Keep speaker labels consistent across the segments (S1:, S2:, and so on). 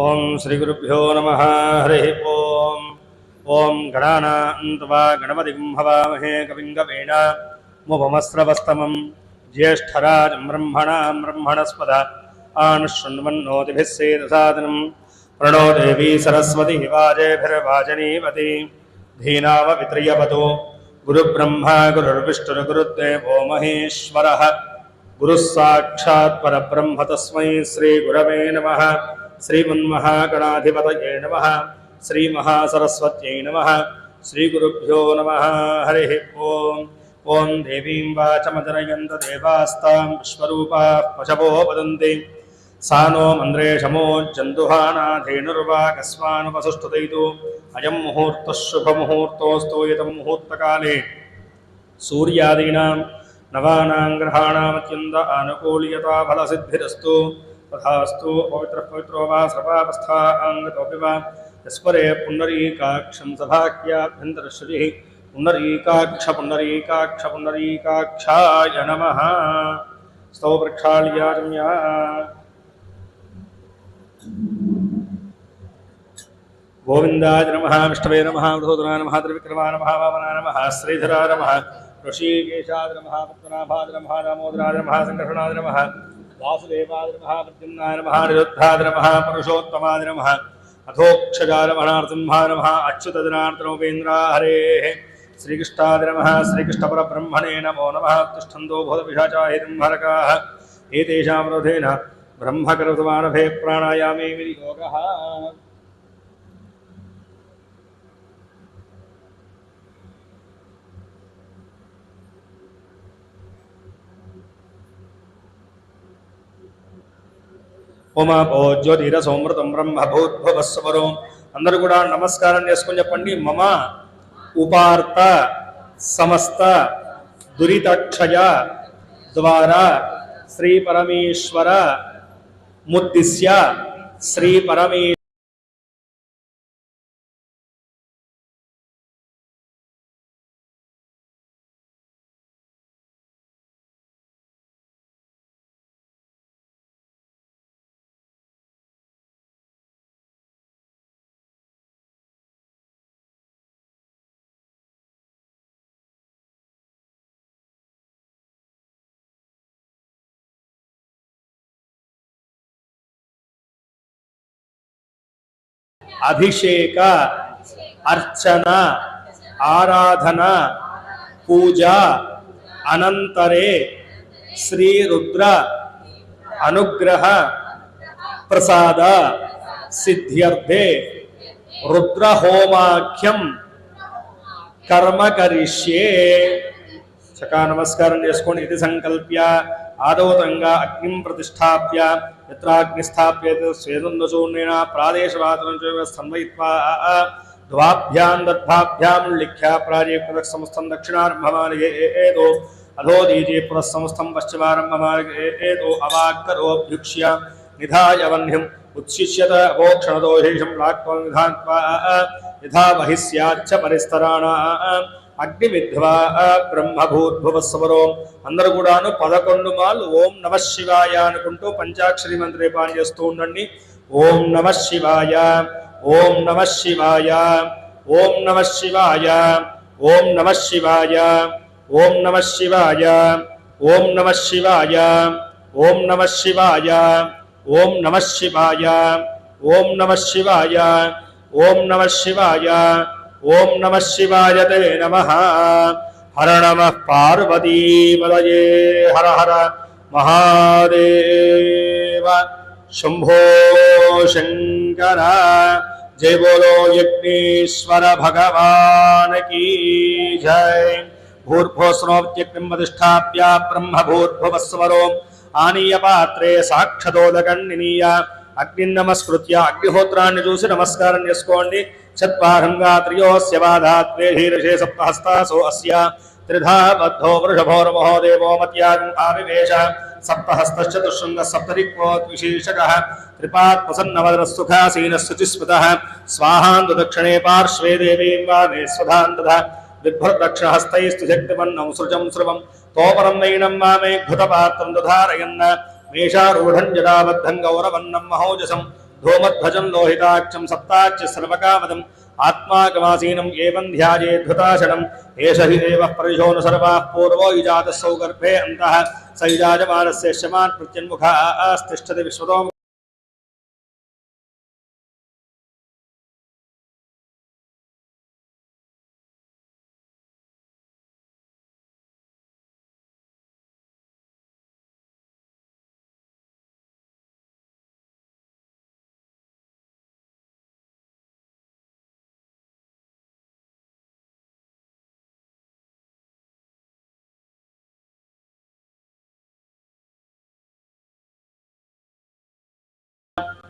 S1: ఓం శ్రీ గురుభ్యో నమ హరి ఓం. ఓం గణానాంతవా గణపతిం హవామహే కవింగవేణ ముపమస్రవస్తమం. జ్యేష్ఠరాజం బ్రహ్మణాం బ్రహ్మణస్పద ఆనుష్ణ్వన్నోతిభిస్సేదసాదనం ప్రణో దేవీ సరస్వతి వాజేభిర్వాజనీవతి ధీనావపిత్రియవతు గురుబ్రహ్మ గురుర్విష్ణుర్గురుదేవో మహేశ్వర. గురుస్సాక్షాత్ పరబ్రహ్మ తస్మై శ్రీగురవే నమ. శ్రీమన్మహాగణాధిపతయే నమ శ్రీమహాసరస్వత్యై నమ శ్రీగురుభ్యో నమ హరి ఓం ఓం దేవీం వాచమదనయంత దేవాస్తాం విశ్వరూపా పశవో వదంతి सा नो मन्द्रे शमोज्जन्दुहानाधेनुर्वाकस्मानुपसुष्ठुतयितु अयं मुहूर्तः शुभमुहूर्तोऽस्तु यतं मुहूर्तकाले सूर्यादीनां नवानां ग्रहाणामत्यन्त आनुकूल्यता फलसिद्धिरस्तु तथास्तु पवित्रः पवित्रो वा सर्वावस्था अङ्गतोऽपि वा यस्परे पुण्डरीकाक्षं सभाख्याभ्यन्तरश्रुतिः पुण्डरीकाक्ष पुण्डरीकाक्ष पुण्डरीकाक्षाय नमः स्तौ प्रक्षाल्यारम्या गोविन्दाय नमः विष्णवे नमः मृधोदरा नमः त्रिविक्रमा नमः वामना नमः श्रीधरा नमः ऋषिकेशाद्रमः पद्मनाभाद्रमः दामोदराद्रमः सङ्कर्षणाद्रमः వాసుదేవాయ నమ ప్రద్యుమ్నాయ నమ నిరుద్ధాయ నమ పురుషోత్తమాయ నమ అథోక్షజారమణార్థంభా నమ అచ్యుతదినార్తనోపేంద్రా హరే శ్రీకృష్ణాది నమ శ్రీకృష్ణపరబ్రహ్మణే నమో నమ తిష్టంతో భూతపిశాచాహితం హరకాः एतेषां रोधेन ब्रह्मकरोतमानभे प्राणायामे विनियोगः ఉమాపో జ్యోతిర సోమృతం బ్రహ్మ భూద్భవస్వరం అందరూ కూడా నమస్కారం చేసుకొని చెప్పండి. మమ ఉపార్త సమస్త దురితక్షయ ద్వారా శ్రీ పరమేశ్వర ముద్దిశ్య శ్రీ పరమేశ్వర अभिषेक, अर्चना, आराधना, पूजा, अनंतरे श्री रुद्र अनुग्रह, प्रसाद, सिद्ध्यर्थे रुद्र होमाख्यम कर्म करिष्ये। सका नमस्कार संकल्प आदौत अग्नि प्रतिष्ठाप्य यत्राग्निस्थाप्येत् स्वेदुन्दशून्येन प्रादेशवातनं च स्तम्भयित्वा द्वाभ्यां दद्भाभ्यां लिख्या प्राजेपुरः समस्तं दक्षिणारम्भमार्गे एतो अधोदीजे पुरः समस्तं पश्चिमारम्भमार्गे एतो अवाग्करोभ्युक्ष्य निधाय वह्निम् उत्शिष्यत अवोक्षणदोषेषं प्राक्त्वं निधात्वा यथा बहिः स्याच्च परिस्तराणाम् పరిస్తరాణ అగ్నివిధ్వా బ్రహ్మభూద్భువస్వరో అందరూ కూడాను పదకొండు మాలు ఓం నమ శివాయ అనుకుంటూ పంచాక్షరి మంత్రి పాన్ చేస్తూ ఉండండి ఓం నమ శివాయ ఓం నమ శివాయ ఓం నమ శివాయ ఓం నమ శివాయ ఓం నమ శివాయ ఓం నమ శివాయ ఓం నమ శివాయ ఓం నమ శివాయ ఓం నమ శివాయ ఓం నమ శివాయ ఓం నమ శివాయ నమ. హర నమ పార్వతీమలయే. హర హర మహాదేవ. శంభో శంకర. జయ బోలో యజ్ఞేశ్వర భగవాన్ కీ జయ భూర్భోస్నోత్యగ్నిం వధిష్టాప్య బ్రహ్మ భూర్భువస్వరో ఆనీయ పాత్రే సాక్షదోదకం నినీయ అగ్ని నమస్కృత్య. అగ్నిహోత్రాన్ని చూసి నమస్కారం చేసుకోండి. चत्वारङ्गा त्रयोऽस्य बाधा त्वे सप्तहस्तासो अस्य त्रिधा बद्धो वृषभोर्महो देवो मत्यागुङ्काविवेश सप्तहस्तश्चतुःशृङ्गः सप्तरिक्वो द्विशीर्षकः कृपात्प्रसन्नवदरस्सुखासीनः शुचिस्मृतः दक्षिणे पार्श्वे देवीं वामे स्वधान्तः। बिभ्रदक्षिणहस्तैस्तु शक्तिमन्नं सृजं स्रवं तोपरं नैनं घृतपात्रं दधारयन्। मेषारूढं जडाबद्धं गौरवन्नं महौजसम्। धूमध्वजं लोहिताक्षं सप्ताच्च सर्वकामदम् आत्माकमासीनम् एवम् ध्यायेद्धृताशनम् एष हि देवः परिशो न सर्वाः पूर्वो युजातः सौगर्भे अन्तः। स युजाजमानस्य शमान् प्रत्यन्मुखास्तिष्ठति विश्वतो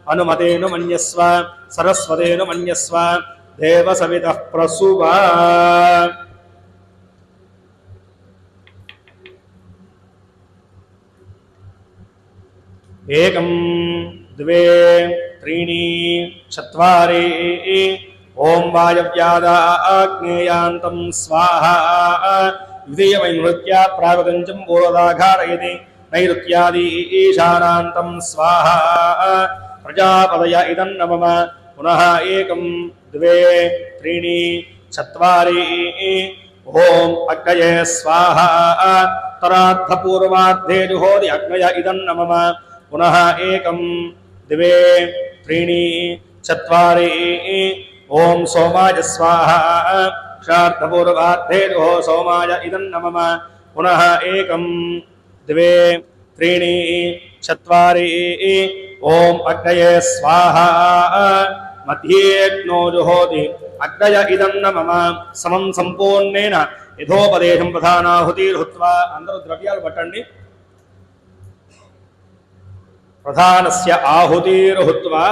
S1: अनुमतेन मन्यस्व सरस्वतेन मन्यस्व देवसवितः प्रसुव एकं द्वे त्रीणि चत्वारि ॐ वायव्यादाग्नेयान्तं स्वाहा द्वितीयवैनृत्या प्रावगञ्चं बोधाघारयति नैऋत्यादि ईशानान्तं स्वाहा పూర్వదాఘారయతి నైరుత్యాది ఈశానాంతం స్వాహా ప్రజాపదయ ఇదం నమమ పునః ఏకం ద్వే త్రీణి చత్వారి ఓం అగ్నయే స్వాహా తరార్థపూర్వార్థే జుహోది అగ్నయ ఇదం నమమ పునః ఏకం ద్వే త్రీణి చత్వారి ఓం సోమాయ స్వాహా క్షార్థపూర్వార్థే జుహో సోమాయ ఇదం నమమ పునః ఏకం ద్వే త్రీణి చత్వారి ఓం అగ్నయే స్వాహా మధ్యేగ్నో జుహోతి అగ్నయ ఇదం మమ సమం సంపూర్ణేన యథోపదేశం ప్రధానాహుతిర్హుత్వా అందరూ ద్రవ్యాలు పట్టండి ప్రధానస్య ఆహుతిర్హుత్వా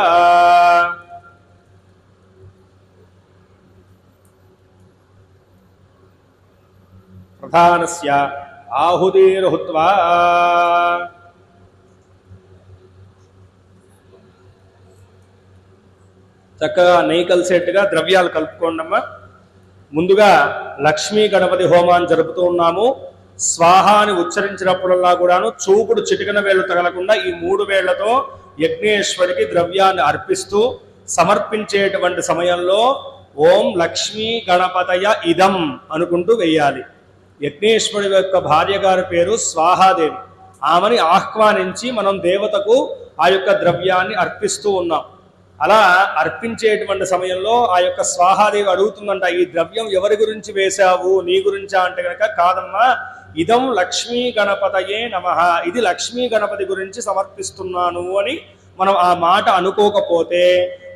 S1: ప్రధానస్య ఆహుతిర్హుత్వా చక్కగా నెయ్యి కలిసేట్టుగా ద్రవ్యాలు కలుపుకోండమ్మా. ముందుగా లక్ష్మీ గణపతి హోమాన్ని జరుపుతూ ఉన్నాము. స్వాహ అని ఉచ్చరించినప్పుడల్లా కూడాను చూపుడు చిటికన వేళ్ళు తగలకుండా ఈ మూడు వేళ్ళతో యజ్ఞేశ్వరికి ద్రవ్యాన్ని అర్పిస్తూ సమర్పించేటువంటి సమయంలో ఓం లక్ష్మీ గణపతయ ఇదం అనుకుంటూ వెయ్యాలి. యజ్ఞేశ్వరుడి యొక్క భార్య గారి పేరు స్వాహాదేవి. ఆమెని ఆహ్వానించి మనం దేవతకు ఆ యొక్క ద్రవ్యాన్ని అర్పిస్తూ ఉన్నాం. అలా అర్పించేటువంటి సమయంలో ఆ యొక్క స్వాహాదేవి అడుగుతుందంట ఈ ద్రవ్యం ఎవరి గురించి వేశావు? నీ గురించా? అంటే కనుక కాదమ్మా ఇదం లక్ష్మీ గణపతయే నమ. ఇది లక్ష్మీ గణపతి గురించి సమర్పిస్తున్నాను అని మనం ఆ మాట అనుకోకపోతే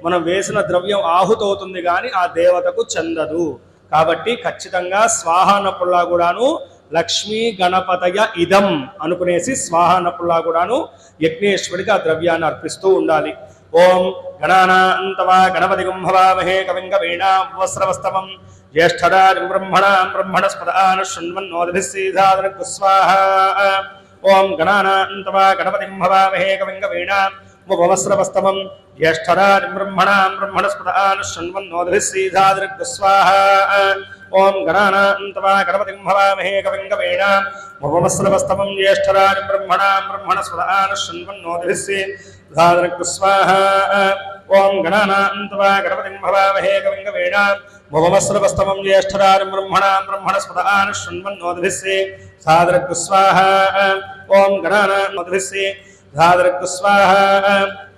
S1: మనం వేసిన ద్రవ్యం ఆహుతవుతుంది కానీ ఆ దేవతకు చెందదు. కాబట్టి ఖచ్చితంగా స్వాహానప్పుల్లా కూడాను లక్ష్మీ గణపతయ ఇదం అనుకునేసి స్వాహానప్పుల్లా కూడాను యజ్ఞేశ్వరికి ఆ ద్రవ్యాన్ని అర్పిస్తూ ఉండాలి. ఓం గణానాంతవా గణపతి కుంభవామహే కవిం వీణావస్రవస్తమం జ్యేష్ఠరాజం బ్రహ్మణాం బ్రహ్మణస్పదాన శృణ్వన్నోదభిస్సీధాదనకు స్వాహ. ఓం గణానాంతవా గణపతి భవామహే కవిం వీణాం ముపవస్రవస్తమం జ్యేష్ఠరాజం బ్రహ్మణాం బ్రహ్మణస్పదాన శృణ్వన్నోదభిస్సీధాదనకు స్వాహ. ఓం గణానాంతవా గణపతి భవామహే కవిం వీణాం ముపవస్రవస్తమం జ్యేష్ఠరాజం బ్రహ్మణాం బ్రహ్మణస్పదాన శృణ్వన్నోదభిస్సీ ధాదనకు స్వాహ ఓం గణానాంతవా గణపతిం భవామహే కవింగ వీణాం భువమస్రవస్తమం జ్యేష్ఠరాజం బ్రహ్మణాం బ్రహ్మణస్పదాన శృణ్వన్నోదభిస్సే ధాదనకు స్వాహ ఓం గణానాన్నోదభిస్సే ధాదనకు స్వాహ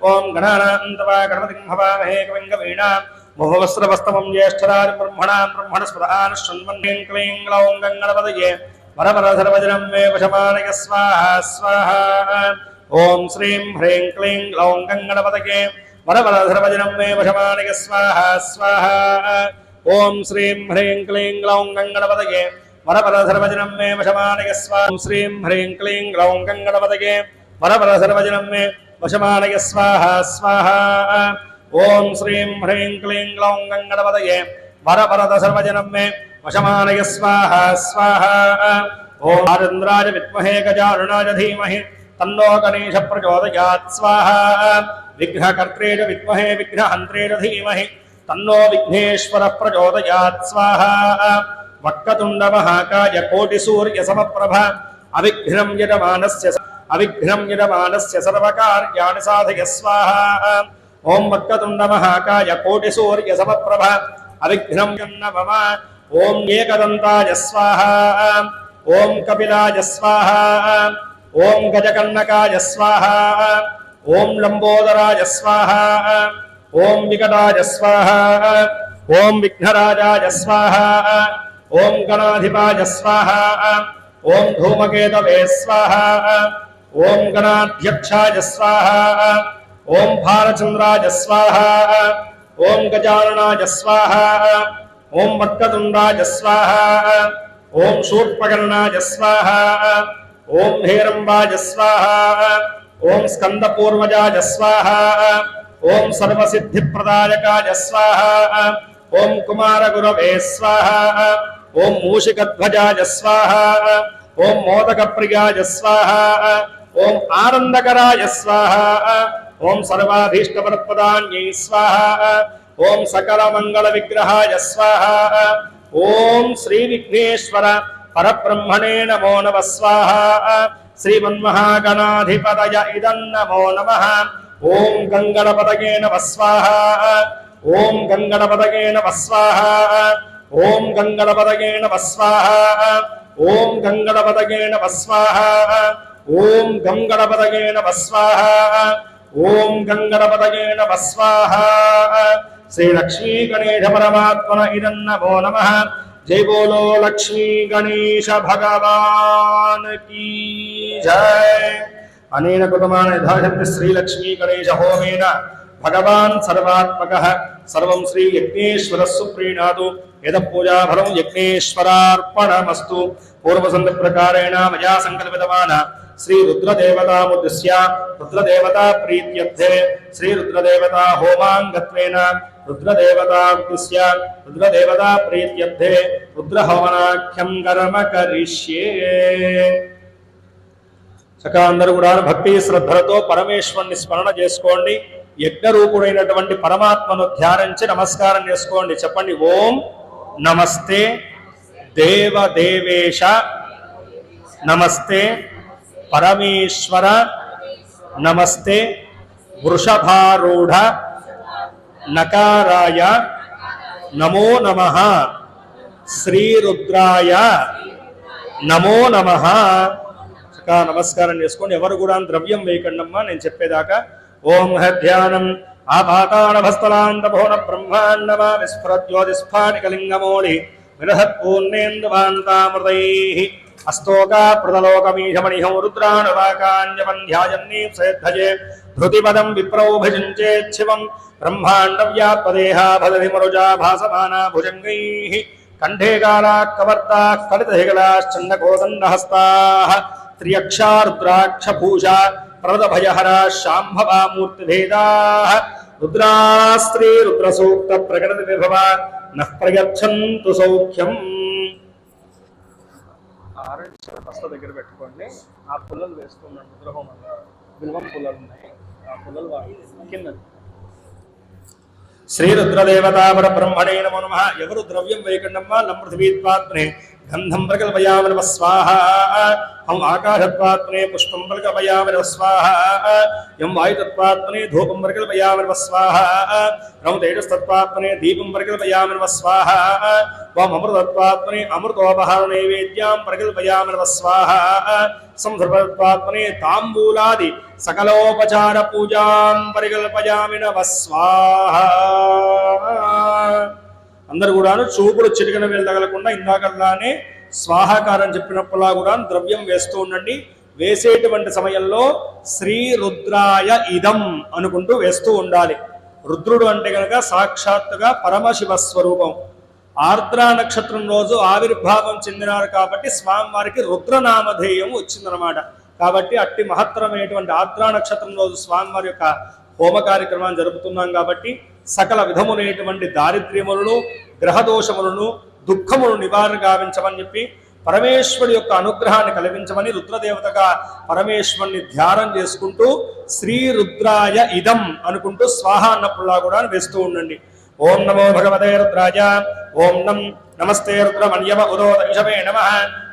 S1: ఓం గణానాంతవా గణపతిం భవామహే కవింగ వీణాం భువమస్రవస్తమం జ్యేష్ఠరాజం బ్రహ్మణాం బ్రహ్మణస్పదాన శృణ్వన్నేం క్లీం గ్లౌం గంగణపదయే వరపరధరవజనం మే వశమానయ స్వాహ స్వాహ ఓం శ్రీం హ్రీం క్లీం గ్లౌం గంగణపదకే వరవరధరవజనం మే వశమానయ స్వాహ స్వాహ ఓం శ్రీం హ్రీం క్లీం గ్లౌం గంగణపదకే వరపరధరవజనం మే వశమానయ స్వాహ ఓం శ్రీం హ్రీం క్లీం గ్లౌం గంగణపదకే వరపరధరవజనం మే వశమానయ స్వాహ స్వాహ ఓం శ్రీం హ్రీం క్లీం గ్లౌం గంగణపదకే వరపరద సర్వజనం మే వశమానయ స్వాహ స్వాహ ఓం ఆరుద్రాయ విద్మహే గజారుణాయ ధీమహి తన్నో గణేశ ప్రచోదయాత్ స్వాహ. విఘ్నకర్త్రే విద్మహే విఘ్నహంత్రే ధీమహి. తన్నో విఘ్నేశ్వర ప్రచోదయాత్ స్వాహ. వక్రతుండ మహాకాయ కోటి సూర్య సమప్రభ అవిఘ్నం యజమానస్య అవిఘ్నం యజమానస్య సర్వకార్యాణి సాధయ స్వాహ. ఓం వక్రతుండ మహాకాయ కోటి సూర్య సమప్రభ అవిఘ్నం యన్న మమ ఓం ఏకదంతాయ స్వాహ. ఓం కపిలాయ స్వాహ. ఓం గజకర్ణకాయ స్వాహ ఓం లంబోదరాయ స్వాహ ఓం వికటాయ స్వాహ ఓం విఘ్నరాజాయ స్వాహ ఓం గణాధిపాయ స్వాహ ఓం ధూమకేతవే స్వాహ ఓం గణాధ్యక్షాయ స్వాహ ఓం భారచంద్రాయ స్వాహ ఓం గజాననాయ స్వాహ ఓం వక్రతుండాయ స్వాహ ఓం శూర్పకర్ణాయ స్వాహ ఓం హేరంబాయ స్వాహ ఓం స్కందపూర్వజాయ స్వాహ ఓం సర్వసిద్ధిప్రదాయకాయ స్వాహ ఓం కుమారగురవే స్వాహ ఓం మూషికధ్వజాయ స్వాహ ఓం మోదకప్రియాయ స్వాహ ఓం ఆనందకరాయ స్వాహ ఓం సర్వాభీష్టవరప్రదాన్యై స్వాహ ఓం సకలమంగళ విగ్రహాయ స్వాహ ఓం శ్రీ విఘ్నేశ్వర పరబ్రహ్మణే నమో నమ. స్వాహ. శ్రీమన్మహాగణాధిపతయ ఇదం నమో నమ. ఓం గంగణపతగే నమ స్వాహ. ఓం గంగణపతగే నమ స్వాహ. ఓం గంగణపతగే నమ స్వాహ. ఓం గంగణపతగే నమ స్వాహ. ఓం గంగణపతగే నమ స్వాహ. ఓం గంగణపతగే నమ స్వాహ. శ్రీ లక్ష్మీ గణేశ పరమాత్మన ఇదం నమో నమ. జై బోలో లక్ష్మీ గణేశ భగవాన్ కీ జయ అనేన కృతమాన యథాశక్తి శ్రీ లక్ష్మీ గణేశ హోమేన భగవాన్ సర్వాత్మక సర్వం శ్రీ యజ్ఞేశ్వర సుప్రీణాదు యద పూజాఫలం యజ్ఞేశ్వరార్పణమస్తు పూర్వసంధ ప్రకారేణ మయా సంకల్పితమాన శ్రీ రుద్రదేవతాముద్దిశ్య రుద్రదేవతా ప్రీత్యర్థే రుద్రదేవతా రుద్రహవనాఖ్యం కర్మ కరిష్యే చక్క అందరూ కూడా భక్తి శ్రద్ధలతో పరమేశ్వరుని స్మరణ చేసుకోండి. యజ్ఞరూపుడైనటువంటి పరమాత్మను ధ్యానించి నమస్కారం చేసుకోండి. చెప్పండి ఓం నమస్తే దేవదేవేశ నమస్తే పరమేశ్వర నమస్తే వృషభారూఢ నకారాయ నమో నమ. శ్రీరుద్రాయ నమో నమ. నమస్కారం చేసుకోండి ఎవరు కూడా ద్రవ్యం వేయకండమ్మా నేను చెప్పేదాకా. ఓం హధ్యానం ఆ పాతాళభస్తలాంతభోన బ్రహ్మాండమా విస్ఫురజ్యోతిస్ఫాటికలింగమౌళి విరహత్పూర్ణేందువాంతామృతై అస్తోకా ప్రదలోకమీశమణిహం రుద్రాణవాకాన్యపన్ధ్యాజన్నీం సేద్ధజే ధృతిపదం విప్రౌభజించేచ్ఛివం బ్రహ్మాండ వ్యాపదేహా మరుజా భాసమానా భుజంగైః కంఠే గాలా కవర్తా కలితహిగళాశ్చండకోదండహస్తాः త్రియక్షా రుద్రాక్షభూషా ప్రదభయహరా శాంభవా మూర్తిభేదాः రుద్రాస్త్రీ రుద్రసూక్త ప్రకటన విభవ నః ప్రయచ్చంతు సౌఖ్యం ఆరెంజ్ హస్త దగ్గర పెట్టుకోండి. ఆ పుల్లలు వేసుకున్నాను రుద్రహోమంలో బిల్వం పుల్లలు ఉన్నాయి. ఆ పుల్లలు వాడి కింద శ్రీ రుద్రదేవతాపర బ్రహ్మణే నమో నమ ఎవరు ద్రవ్యం వేయకండమ్మా లంపృథివీత్వాత్మనే గంధం ప్రకల్పయామి స్వాహ. హం ఆకాశత్వాత్మనే పుష్పం ప్రకల్పయామి స్వాహ. యం వాయుతత్వాత్మనే ధూపం ప్రకల్పయామి స్వాహ. రం తేజస్తత్వాత్మనే దీపం ప్రకల్పయామి స్వాహ. వం అమృతత్వాత్మనే అమృతోపహార నైవేద్యాం ప్రకల్పయామి స్వాహ. సంసర్వత్వాత్మనే తాంబూలాది సకలోపచార పూజాం పరికల్పయామి స్వాహ. అందరు కూడాను చూపుడు చిటికన వెళ్ళగలకుండా తగలకుండా స్వాహాకారం చెప్పినప్పుడులా కూడా ద్రవ్యం వేస్తూ ఉండండి. వేసేటువంటి సమయంలో శ్రీ రుద్రాయ ఇదం అనుకుంటూ వేస్తూ ఉండాలి. రుద్రుడు అంటే కనుక సాక్షాత్తుగా పరమశివ స్వరూపం. ఆర్ద్ర నక్షత్రం రోజు ఆవిర్భావం చెందినారు కాబట్టి స్వామివారికి రుద్రనామధేయం వచ్చిందనమాట కాబట్టి అట్టి మహత్తరమైనటువంటి ఆర్ద్ర నక్షత్రం రోజు స్వామివారి యొక్క హోమ కార్యక్రమాన్ని జరుపుతున్నాం కాబట్టి సకల విధములైనటువంటి దారిద్ర్యములను గ్రహదోషములను దుఃఖమును నివారణ గావించమని చెప్పి పరమేశ్వరుడు యొక్క అనుగ్రహాన్ని కలిగించమని రుద్రదేవతగా పరమేశ్వరుని ధ్యానం చేసుకుంటూ శ్రీ రుద్రాయ ఇదం అనుకుంటూ స్వాహ అన్నప్పుడులా కూడా వేస్తూ ఉండండి. ఓం నమో భగవతే రుద్రాయ ఓం నం నమస్తే రుద్రమణ్యమ ఉదోద నమ.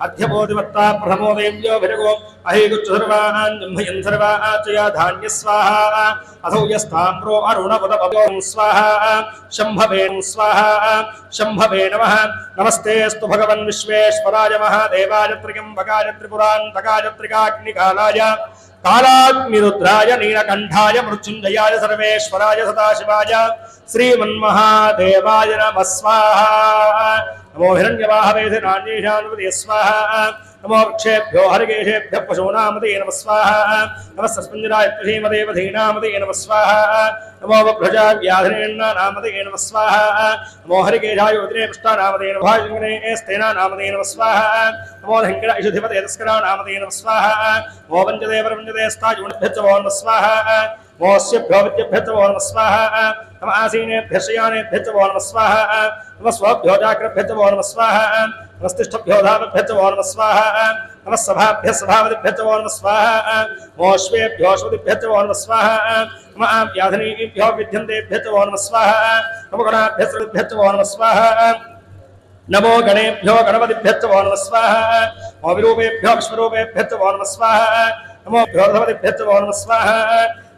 S1: అధ్యపోతిమత్తా ప్రథమోదయంలో భిరగో అహేగుచ్చుసర్వాణాన్యమ్భయం సర్వాచయా ధాన్య స్వాహ అసౌయస్తామ్రో అరుణపదం స్వాహ శంభవేణం స్వాహ శంభవే నమ నమస్తేస్తు భగవన్ విశ్వేశ్వరాయ మహాదేవాయ త్రికంబకాయ త్రిపురాంతకాయ త్రికాగ్నికాలాయ కాళాగ్నిరుద్రాయ నీలకంఠాయ మృత్యుంజయాయ సర్వేశ్వరాయ సదాశివాయ శ్రీమన్మహాదేవాయ నమ స్వాహ नमो हिरण्यवाहवेधि नान्येषानुमति स्वाहा नमो वृक्षेभ्यो हरिकेशेभ्यः पशूनामते नमः स्वाहा। नमस्तस्मिञ्जरायत्रीमदेवधीनामते नम स्वाहा। नमो वभ्रजा व्याधिनेन्नामते नम स्वाहा। नमो हरिकेशायुवदिने पृष्टानामते नभायुङ्गने स्तेनानामते नम स्वाहा। नमो धङ्करा इषुधिपते तस्करानामते नमः स्वाहा। नमो वञ्जते प्रपञ्जते स्तायुणभ्यश्च वो नमः स्वाहा। नमोऽस्य भ्यो विद्यभ्यश्च वो नमः स्वाहा। नम आसीनेभ्यश्च यानेभ्यश्च वो स्वाहा। नमः स्वभ्यो जाग्रभ्यश्च वो नमः स्वाहा नमस्तिष्ठभ्यो धावभ्यश्च वो नमः स्वाहा। नमः सभाभ्यः सभावतिभ्यश्च वो नमः स्वाहा। मोश्वेभ्यो श्रुतिभ्यश्च वो नमः स्वाहा। नम आव्याधनीभ्यो विद्यन्तेभ्यश्च वो नमः स्वाहा। नमो गणाभ्यः श्रुतिभ्यश्च वो नमः स्वाहा। नमो गणेभ्यो गणपतिभ्यश्च वो नमः स्वाहा। नमो विरूपेभ्यो विश्वरूपेभ्यश्च वो नमः स्वाहा। नमो भ्योधपतिभ्यश्च वो नमः स्वाहा।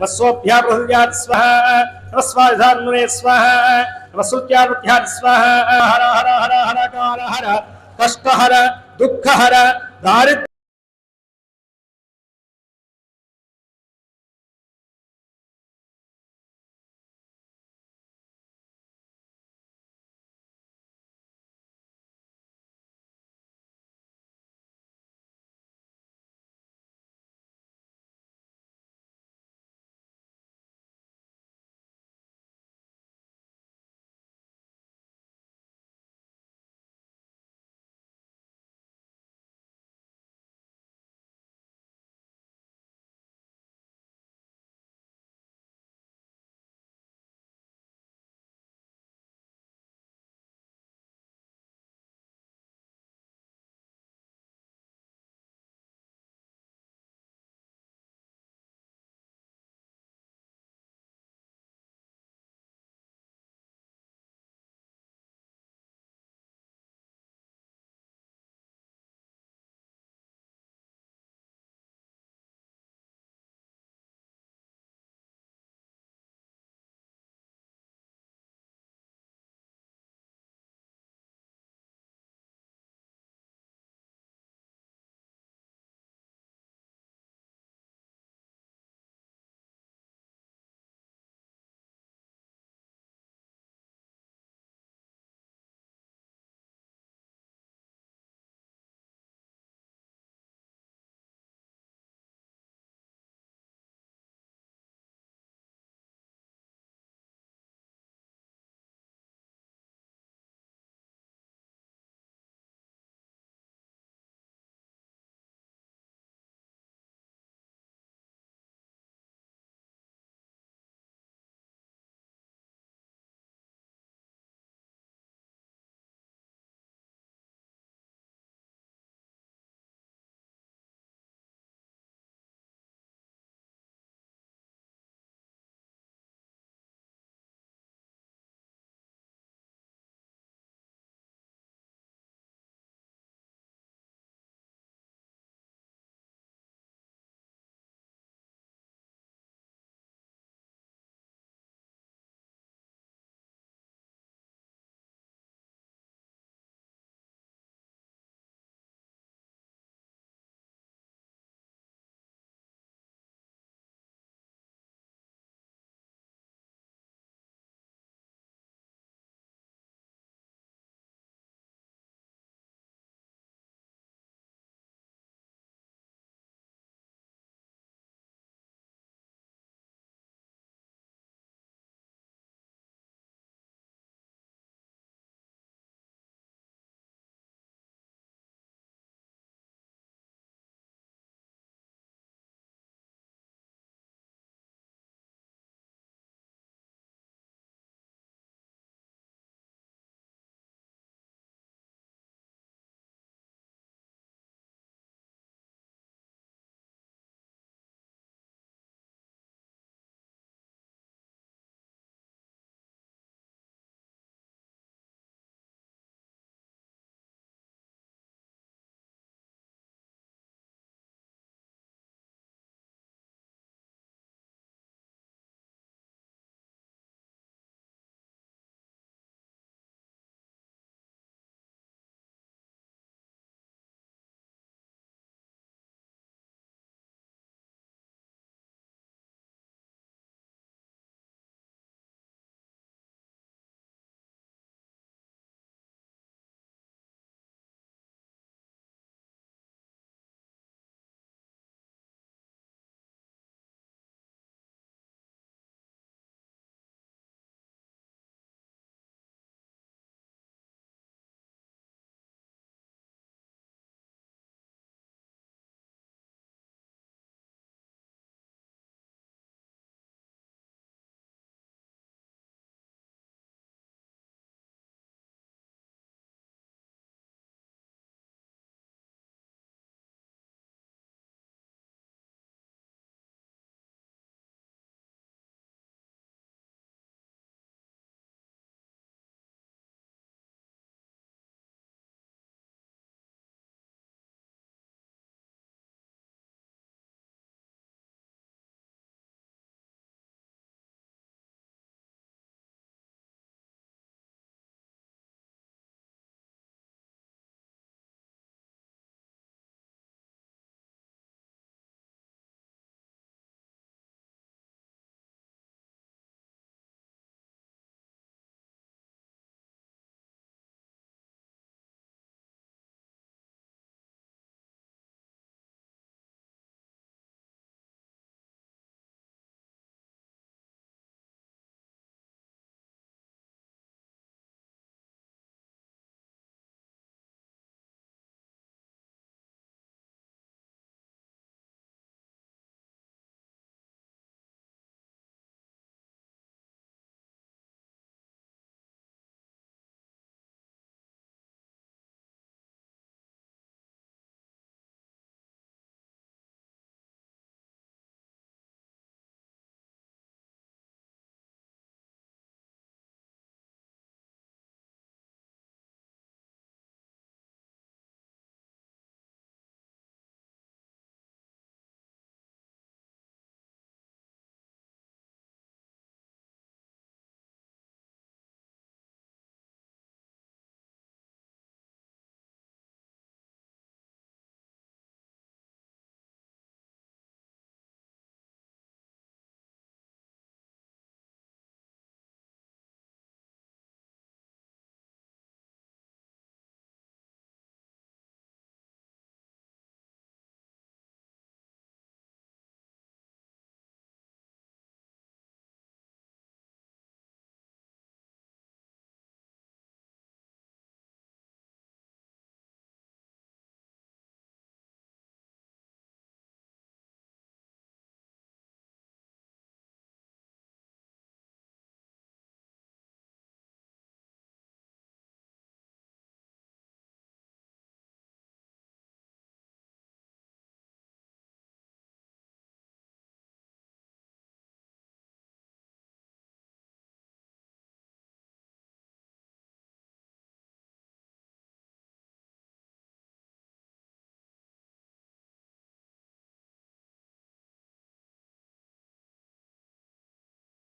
S1: वस्वभ्या प्रसुत्यात् स्वाहा नमस्वाधान्मुने हर हर हर हर हर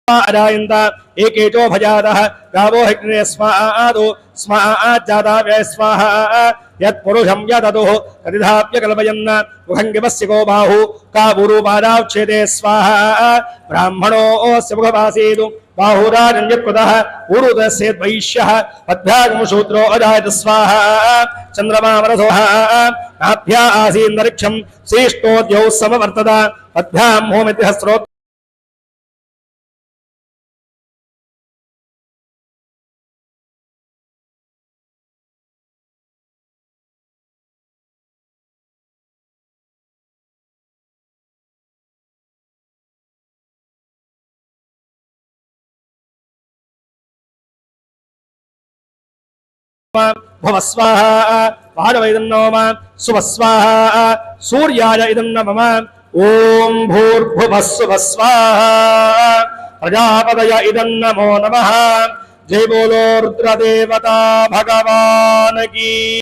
S1: अरायन्त एकेचो भजातः गावो हिग्ने स्मादो स्माज्जाताव्य स्वाहा यत्पुरुषं यदतुः कतिधाप्यकल्पयन् मुखङ्गिमस्य गो बाहु काबुरुपादाक्षेते स्वाहा ब्राह्मणोऽस्य मुखमासीतु बाहुराजन्यत्कृतः ऊरुदस्येद्वैश्यः पद्भ्यागमशूद्रो अजायत स्वाहा चन्द्रमामरसोः नाभ्या आसीन्दरिक्षम् श्रेष्ठोद्यौ समवर्तत पद्भ्यां होमित्यहस्रो భవస్వాహ పాదవైదన్నోమ శుభస్వాహ సూర్యాయ ఇదం నమ ఓం భూర్భువస్సువస్వాహ ప్రజాపదయ ఇదం నమో నమ జై బోలో రుద్రదేవత భగవాన్ కీ